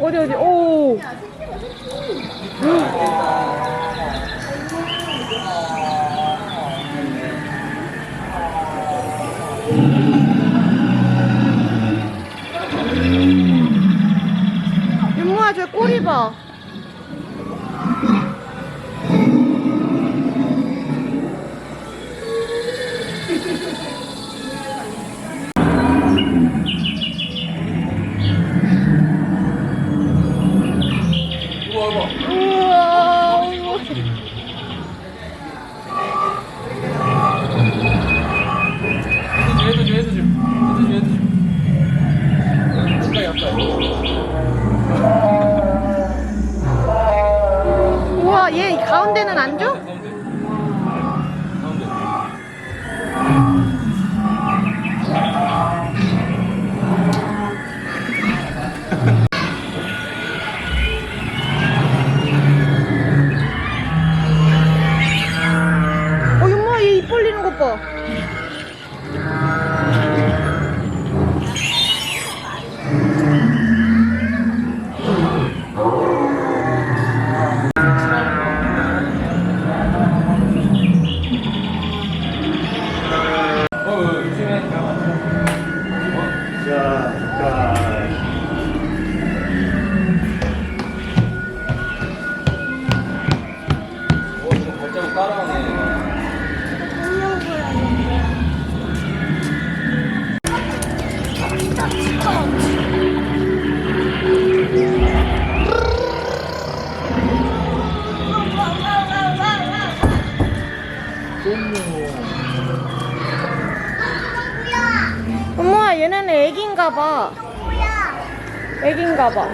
어디 어디? 오. 윤모야 저 꼬리 봐 애기인가 봐 애기인가 봐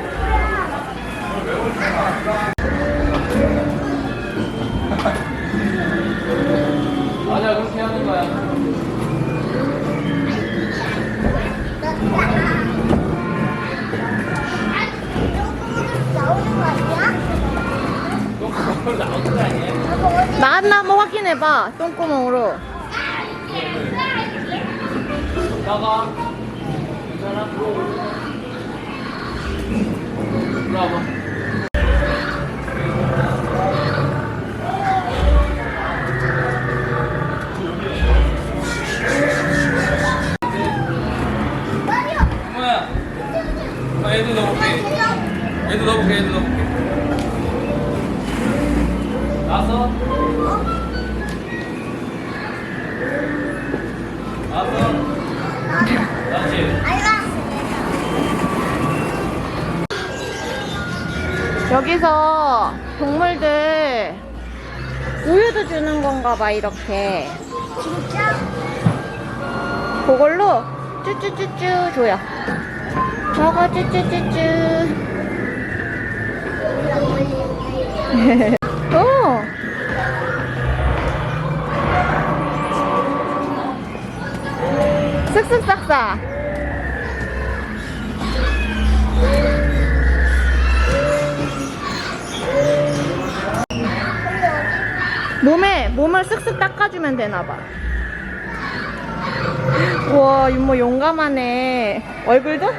맞아, 그렇게 하는 거야. 나왔나 한번 확인해봐 똥구멍으로 나가. Prova. 여기서 동물들 우유도 주는 건가 봐 이렇게. 진짜? 그걸로 쭈쭈쭈쭈 줘요. 먹어 쭈쭈쭈쭈. 오! 쓱쓱싹싹 몸에 몸을 쓱쓱 닦아주면 되나 봐. 우와 윤모 용감하네. 얼굴도?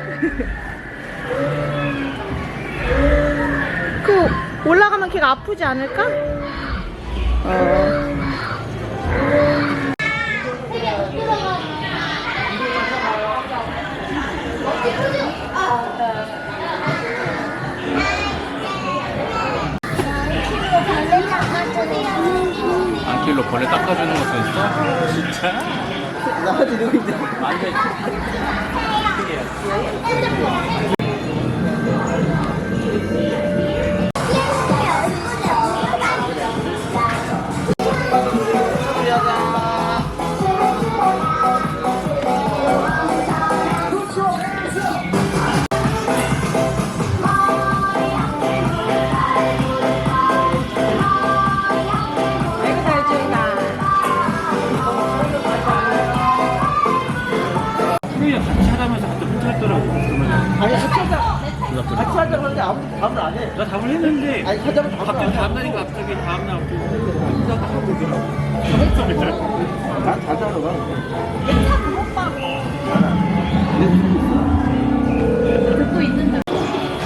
그 올라가면 걔가 아프지 않을까? 어. 안킬로 벌레 닦아주는 것도 있어? 진짜? 나한테 누구 있냐? 안 돼. 갑자기. 그러면 아니 하자 같이 하자 그러는데 아무 답을 안 해. 나 답을 했는데 아니 하자면 답을 갑자기 안 해. 다음 날인가 갑자기 다음 날 또. 혼자 다 갖고 있더라고. 한옥점에 나잘 따라가. 듣고 있는데.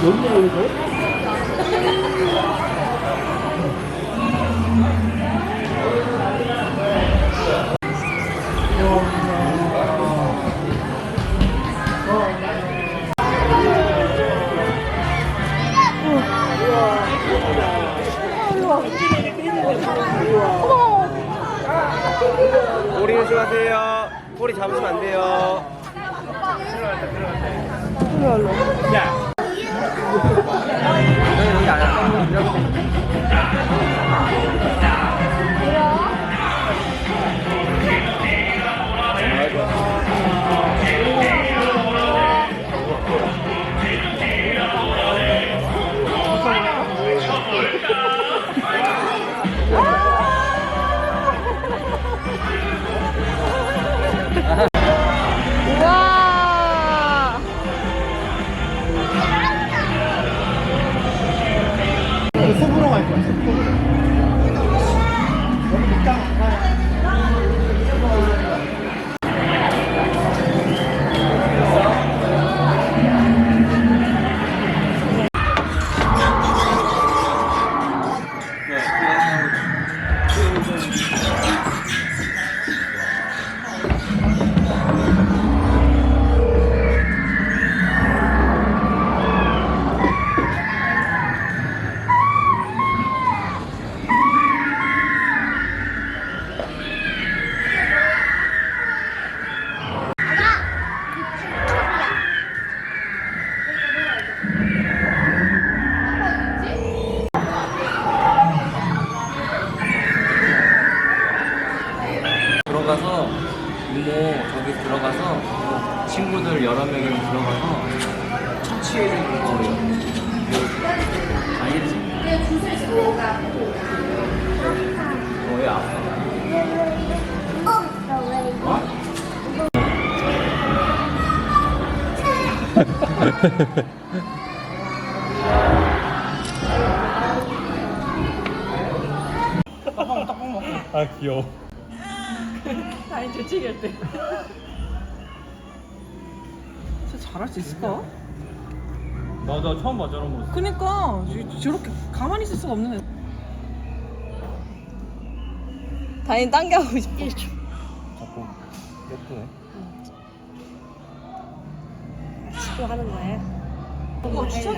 여기가 여기서? 야. 여기 들어가서 친구들 여러 명이랑 들어가서 처치해주는 거예요. 알겠지? 아 귀여워. 다인 재채기 할 때. 잘할 수 있을까? 나, 나 처음 봐 저런 모습. 그니까 저- 저렇게 가만히 있을 수가 없는 애. 다인 당겨하고 싶어. 자꾸 예쁘네. 하는 거야. 어, 아, 선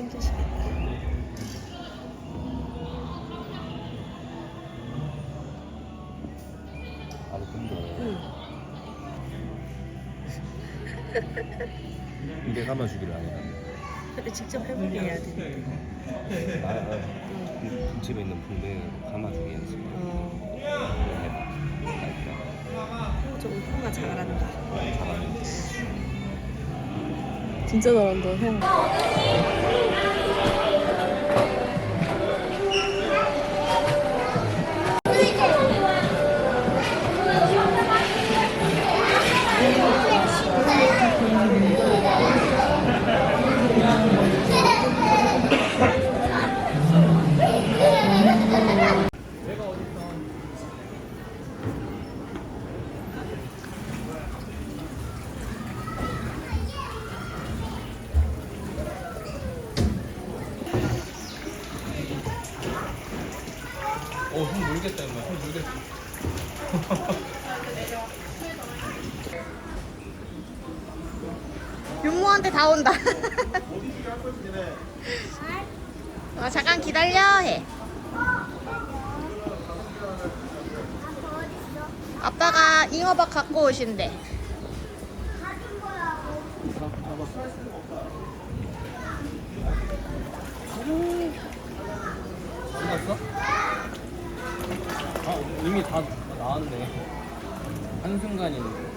힘드시겠다. 아니 근데 입에 감아주기를 안 해. 근데 직접 해보게 해야 돼. 아, 아, 이 집에 있는 붕대 감아주기 연습. 어, 해봐. 알까? 좀 형아 잘한다. 잘하는. 진짜 잘한다, 형. 윤모한테 다 온다. 아, 잠깐 기다려 해. 아빠가 잉어밥 갖고 오신대. 끝났어? 아, 이미 다 나왔네. 한순간인데.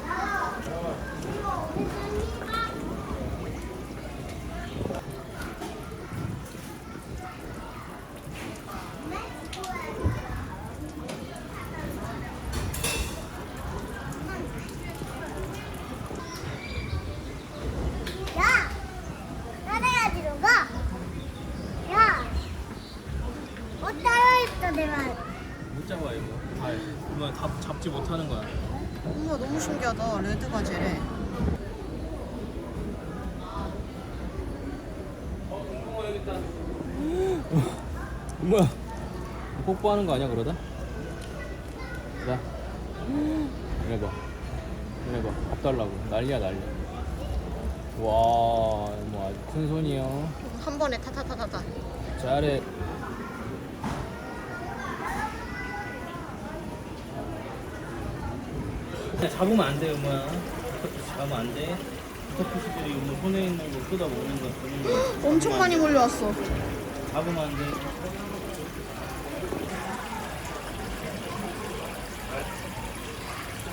따라했어 내가. 못 잡아 이거. 아, 이거 다 잡지 못하는 거야. 엄마 너무 신기하다. 레드 바지래. 뭐야? 뽀뽀하는 거 아니야 그러다? 자, 이래 봐, 이래 봐, 밥 달라고 난리야 난리. 와, 뭐 아주 큰 손이요. 한 번에 타타타타타. 잘해. 잡으면 안 돼, 엄마야. 잡으면 안 돼. 스타피시들이 뭐 손에 있는 거 쏟아 먹는 거 그런 거 엄청 많이 몰려왔어. 잡으면 안 돼.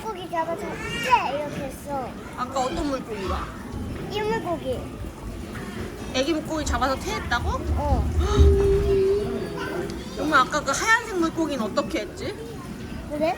고기 잡아서 째 이렇게 했어. 아까 어떤 물고기가? 이 물고기. 애기 물고기 잡아서 퇴했다고? 어. 엄마 아까 그 하얀색 물고기는 어떻게 했지? 그래?